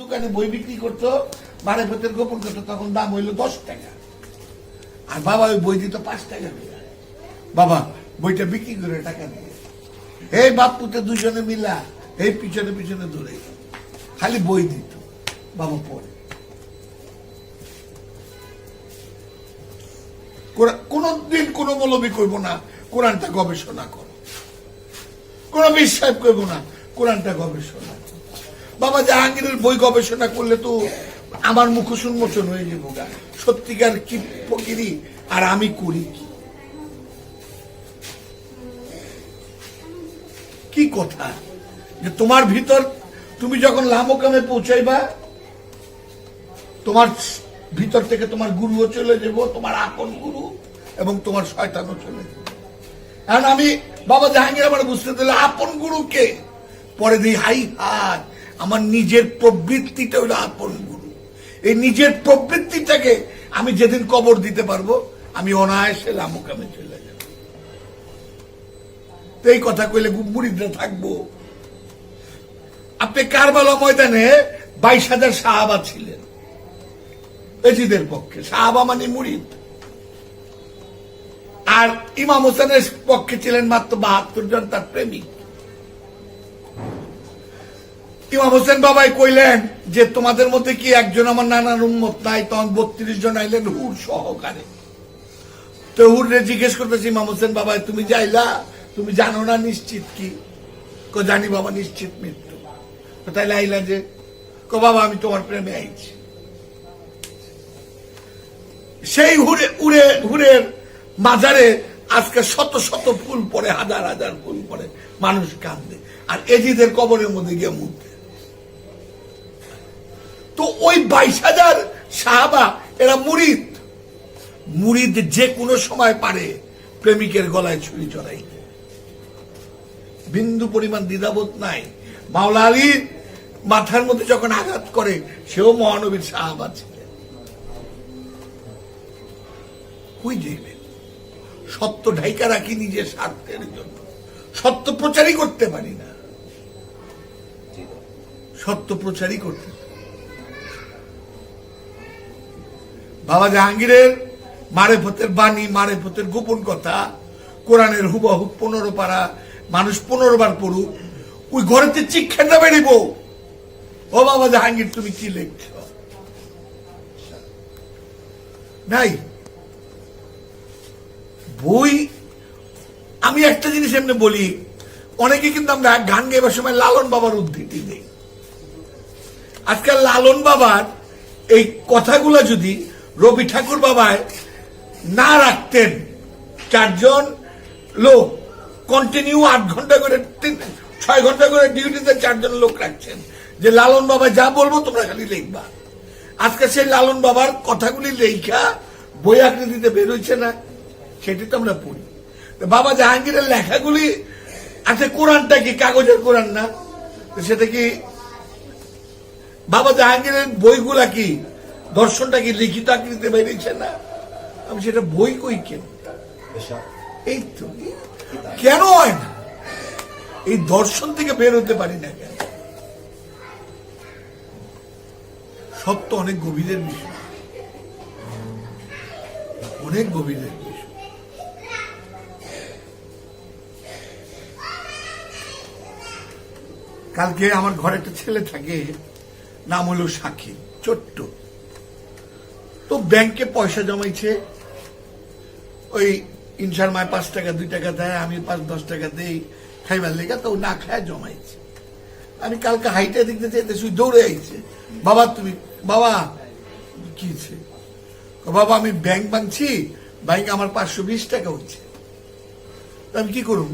দোকানে বই বিক্রি করতো, বারে ভেতর গোপন করতো, তখন দাম হইল দশ টাকা। আর বাবা ওই বই দিত পাঁচ টাকা বাবা, বইটা বিক্রি করে টাকা দিয়ে। এই বাপুতে দুজনে মিলা, এই পিছনে পিছনে দৌড়ে খালি বই দিত, বাবা পড়ে। কোনদিন কোনো মৌলবি করব না, কোরআনটা গবেষণা করো। কোন বিশ্বাস করব না, কোরআনটা গবেষণা করো। বাবা জাহাঙ্গীরের বই গবেষণা করলে তো আমার মুখ উন্মোচন হয়ে যাব গা। সত্যিকার কি ফকিরি? আর আমি করি কি? কি কথা? যে তোমার ভিতর তুমি যখন লামকামে পৌঁছাইবা, তোমার ভিতর থেকে তোমার গুরুও চলে যাব, তোমার আপন গুরু এবং তোমার শয়তানও চলে যাবে। আমি বাবা জাহাঙ্গীর আমার বুঝতে দিলে আপন গুরুকে পরে দিই হাই হাত। আমার নিজের প্রবৃত্তিটা হলো আপন গুরু। এই নিজের প্রবৃত্তিটাকে আমি যেদিন কবর দিতে পারব, আমি অনায়াসে লামকামে চলে যাব। তো এই কথা কইলে মুড়িদরা থাকব। আপনি কারবালা ময়দানে বাইশ হাজার সাহাবা ছিলেন। এজিদের পক্ষে। সাহাবা মানে মুরিদ আর ইমাম হোসেনের পক্ষে ছিলেন মাত্র বাহাত্তর জন তার প্রেমিক। ইমাম হোসেন বাবাই কইলেন যে, তোমাদের মধ্যে কি একজন আমার নানার উন্মত নাই? তখন বত্রিশ জন আইলেন হুর সহকারে। তো হুররে জিজ্ঞেস করতেছি ইমাম হোসেন বাবাই, তুমি যাইলা? তুমি জানো না নিশ্চিত কি? জানি বাবা, নিশ্চিত মৃত্যু। তাইলে আইলা যে, কো, বাবা, আমি তোমার প্রেমে আইছি। সেই হুরে উড়ে হুরের মাজারে আজকে শত শত ফুল পড়ে, হাজার হাজার ফুল পড়ে, মানুষ কান্দে আর এজিদের কবরের মধ্যে গিয়ে মুখে তো ওই বাইশ হাজার সাহাবা, এরা মুরিদ। মুরিদ যে কোনো সময় পারে প্রেমিকের গলায় ছুরি চড়াইতে। বিন্দু পরিমাণ দ্বিধাবোধ নাই। মাওলা আলীর মাথার মধ্যে যখন আঘাত করে, সেও মহানবীর সাহাবা ছিলেন। কই যাইবেন সত্য ঢাইকা রাখি নিজের স্বার্থের জন্য। সত্য প্রচারই করতে পারি না। সত্য প্রচারই করতে বাবা জাহাঙ্গীরের মারে মারেফতের বাণী, মারে মারেফতের গোপন কথা, কোরআনের হুবহু পনেরো পারা মানুষ পনেরো বার পড়ুক, ওই ঘরেতে চিক খেতে বেরিব, ও বাবা জাহাঙ্গীর, তুমি কি লিখছ? নাই। বই, আমি একটা জিনিস এমনি বলি, অনেকে কিন্তু আমরা গান গাইবার সময় লালন বাবার উদ্ধৃতি দেই। আজকাল লালন বাবার এই কথাগুলো যদি রবি ঠাকুর বাবায় না রাখতেন। চারজন লোক কন্টিনিউ আট ঘণ্টা করে, তিন, ছয় ঘণ্টা করে ডিউটিতে চারজন লোক রাখছেন। যে লালন বাবা যা বলব তোমরা খালি লিখবা। আজকে সেই লালন বাবার কথাগুলি লেখা বই আকৃতিতে বেরোচ্ছে না, সেটি তো আমরা পড়ি। বাবা জাহাঙ্গীরের লেখাগুলি আচ্ছা কোরআনটা কি, কাগজের কোরআন না? সেটা কি, বাবা জাহাঙ্গীরের বইগুলা কি দর্শনটা কি লিখিত আকৃতিতে বেরিয়েছে? না। আমি সেটা বই কই কেন? এই তো। কেন হয় না? এই দর্শন থেকে বের হতে পারি না কেন? সত্য অনেক গভীরের বিষয়। অনেক গভীরের বিষয়। কালকে আমার ঘরে একটা ছেলে থাকে নাম হলো সাক্ষী ছোট্ট। তো ব্যাংকে পয়সা জমাইছে। ওই ইনসার মায় পাঁচ টাকা, দুই টাকা দেয়, আমি পাঁচ, দশ টাকা দেই, খাইবার লেগে তো না খায় জমাইছে। আমি কালকে হাইটে দেখতে চাইতে শুধু দৌড়ে আইছে। বাবা, তুমি, বাবা, কি? বাবা, আমি ব্যাংক বানছি ব্যাংক আমার পাঁচশো বিশ টাকা হচ্ছে। আমি কি করুন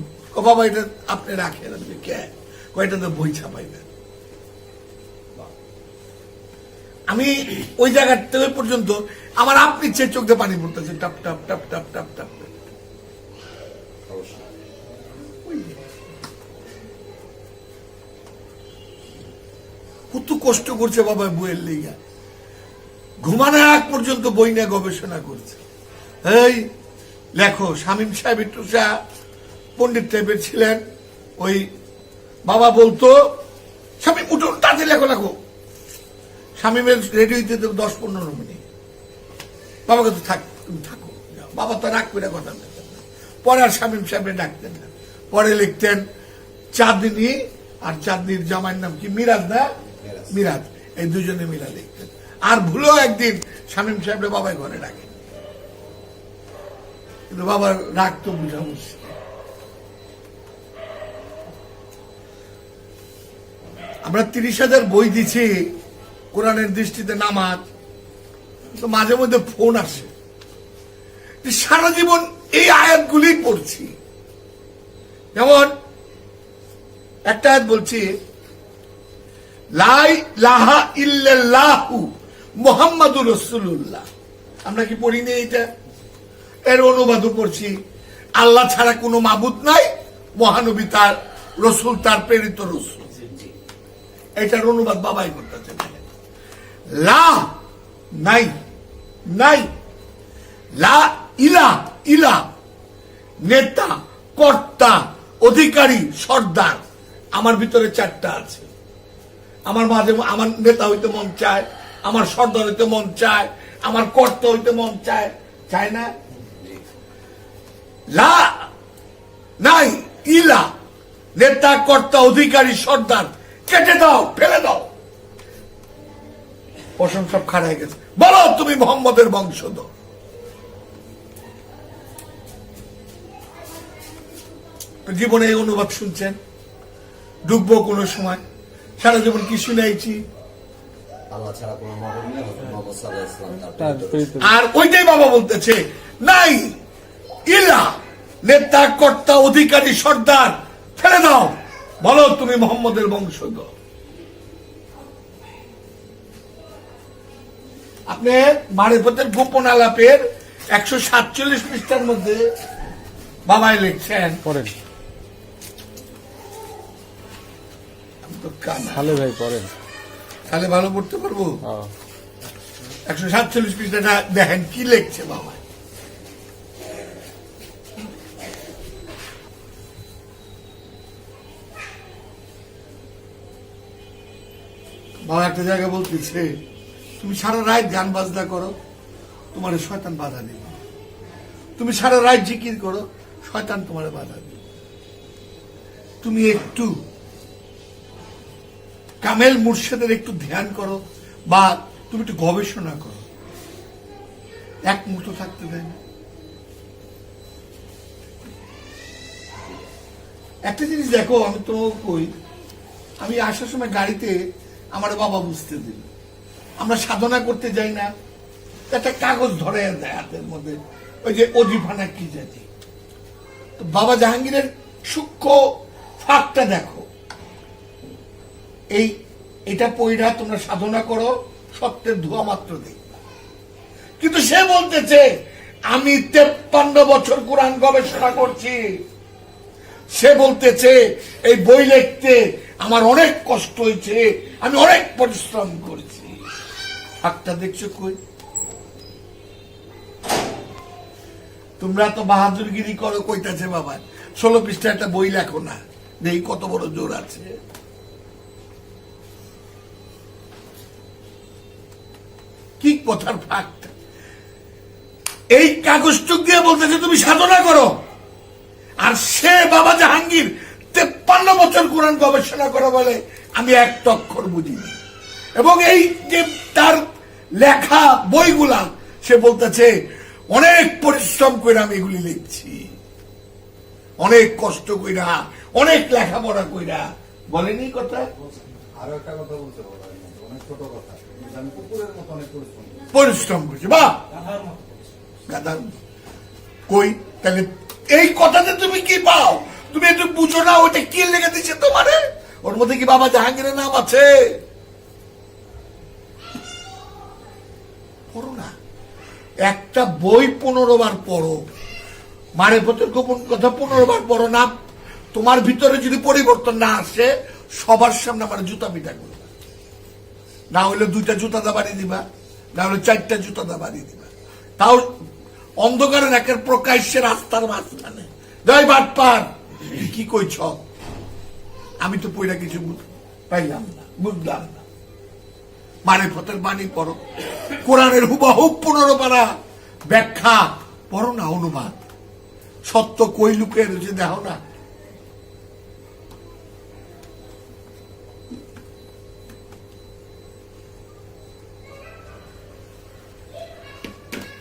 বাবা, এটা আপনি রাখেন। আমি কে? কয়টা তো বই ছাপাইবেন। আমি ওই জায়গা থেকে পর্যন্ত আমার আপনি চেয়ে চোখ পানি পড়তেছে, টাপ টাপ টাপ টাপ টাপ টাপ। কত কষ্ট করছে বাবা বইয়ের লেগা। ঘুমানোর আগ পর্যন্ত বই নিয়ে গবেষণা করছে। এই, লেখো, শামীম সাহেব একটু পণ্ডিত টাইপের ছিলেন, ওই বাবা বলতো, স্বামী, উঠুন তাতে লেখো লেখো। স্বামীমের রেডি হইতে দশ পনেরো মিনিট বাবাকে তো থাক তুমি থাকো। বাবা তো রাগ করে কথা না। পরে আর স্বামীম সাহেবের ডাকতেন না। পরে লিখতেন, চাঁদনি আর চাঁদনির জামাইয়ের নাম কি? মিরাজ না? মিরাজ। এই দুজনে মিলা লিখতেন। আর ভুলেও একদিন শামীম সাহেবের বাবাই ঘরে ডাকেন। কিন্তু বাবার রাগ তো বুঝা মুশকিল। আমরা তিরিশ হাজার বই দিছি কোরআনের দৃষ্টিতে নামাজ, তো মাঝে মধ্যে ফোন আসে। সারা জীবন এই আয়াতগুলি পড়ছি। যেমন, একটা আয়াত বলছি লাই লাহা ইল্লাল্লাহু মুহাম্মাদুর রাসূলুল্লাহ। আমরা কি পড়িনি এটা? এর অনুবাদও পড়ছি। আল্লাহ ছাড়া কোনো মাবুদ নাই, মহানবী তার রসুল, তার প্রেরিত রসুল। এটার অনুবাদ বাবাই করতেছে। লা নাই নাই। লা ইলা ইলা। নেতা, কর্তা, অধিকারী, সর্দার, আমার ভিতরে চারটা আছে। আমার মাঝে আমার নেতা হইতে মন চায়, আমার সর্দার হইতে মন চায়, আমার কর্তা হইতে মন চায়। চায় না? লা নাই, ইলা। নেতা, কর্তা, অধিকারী, সর্দার, কেটে দাও, ফেলে দাও। পশম সব খাড়াই গেছে। বলো তুমি মোহাম্মদের বংশধর। জীবনে এই অনুবাদ শুনছেন? ডুববো কোনো সময়। সারা জীবন কি শুনেছি? আর ওইটাই বাবা বলতেছে নাই ইলা নেতা কর্তা অধিকারী সর্দার ফেলে দাও। বলো তুমি মোহাম্মদের বংশধর। আপনি মারেফতের গোপন আলাপের একশো সাতচল্লিশ পৃষ্ঠার মধ্যে বাবাই লিখছেন। পড়েন। ভালো ভাই পড়েন। তাহলে ভালো পড়তে পারব। একশো সাতচল্লিশ পৃষ্ঠাটা দেখেন কি লিখছে বাবা বাবা একটা জায়গায় বলতেছে তুমি সারা রাত গান বাজনা করো, তোমার শয়তান বাধা দিবে তুমি সারা রাত জিকির করো, শয়তান তোমার বাধা দিবে তুমি একটু কামেল মুর্শেদের একটু ধ্যান করো বা তুমি একটু গবেষণা করো। এক মুহূর্ত থাকতে দেয় না। একটা জিনিস দেখো, আমি তো কই, আমি আসার সময় গাড়িতে আমার বাবা বুঝতে দিল। আমরা সাধনা করতে যাই না। একটা কাগজ ধরে দেয় হাতের মধ্যে। ওই যে অজিফানা কি জানি তো বাবা জাহাঙ্গীরের সূক্ষ্ম ফাঁকটা দেখো। এই, এটা পইরা তোমরা সাধনা করো, সত্যের ধোয়া মাত্র দেখবে। কিন্তু সে বলতেছে, আমি তেপ্পান্ন বছর কোরআন গবেষণা করছি। সে বলতেছে, এই বই লিখতে আমার অনেক কষ্ট হয়েছে, আমি অনেক পরিশ্রম করেছি। ফাঁকটা দেখছ কই? তোমরা তো বাহাদুরগিরি করো কইতাছে বাবা। ষোলো পৃষ্ঠা একটা বই লেখো না। দেখি কত বড় জোর আছে। কি কথার ফাঁক? এই কাগজটুক দিয়ে বলতেছে, তুমি সাধনা করো। আর সে বাবা জাহাঙ্গীর তেপ্পান্ন বছর কোরআন গবেষণা করে বলে আমি এক অক্ষর বুঝিনি। এবং এই যে তার লেখা বইগুলা সে বলতেছে অনেক পরিশ্রম করে আমি এগুলি লিখছি। অনেক কষ্ট কইরা অনেক লেখাপড়া কইরা। বলেনি কথা? আরও একটা কথা বলতে অনেক ছোট কথা। আমি কুকুরের মতো অনেক পরিশ্রম করি। পরিশ্রম করছি বা গাধার কই? তাহলে এই কথাতে তুমি কি পাও? তুমি একটু বুঝো না ওইটা কি লেগে দিচ্ছে তোমারে? ওর মধ্যে কি বাবা জাহাঙ্গীরের নাম আছে পড়ো না একটা বই পনেরো বার পড়ো। মারে পথের গোপন কথা পনেরো বার পড়ো না। তোমার ভিতরে যদি পরিবর্তন না আসে, সবার সামনে আমার জুতা পিটা করবে না হলে দুইটা জুতা দা বাড়ি দিবা, না হলে চারটা জুতা দা বাড়ি দিবা। তাও অন্ধকারের একের প্রকাশ্যে রাস্তার মাঝখানে। জয় বাট পার। কি কইছ? আমি তো পইরা কিছু পাইলাম না, বুঝলাম না। মারেফতের বাণী পড়ো। কোরআনের হুবাহুব পনেরো পারা ব্যাখ্যা পড়ো না, অনুবাদ। সত্য কৈলুকের যে দেহ না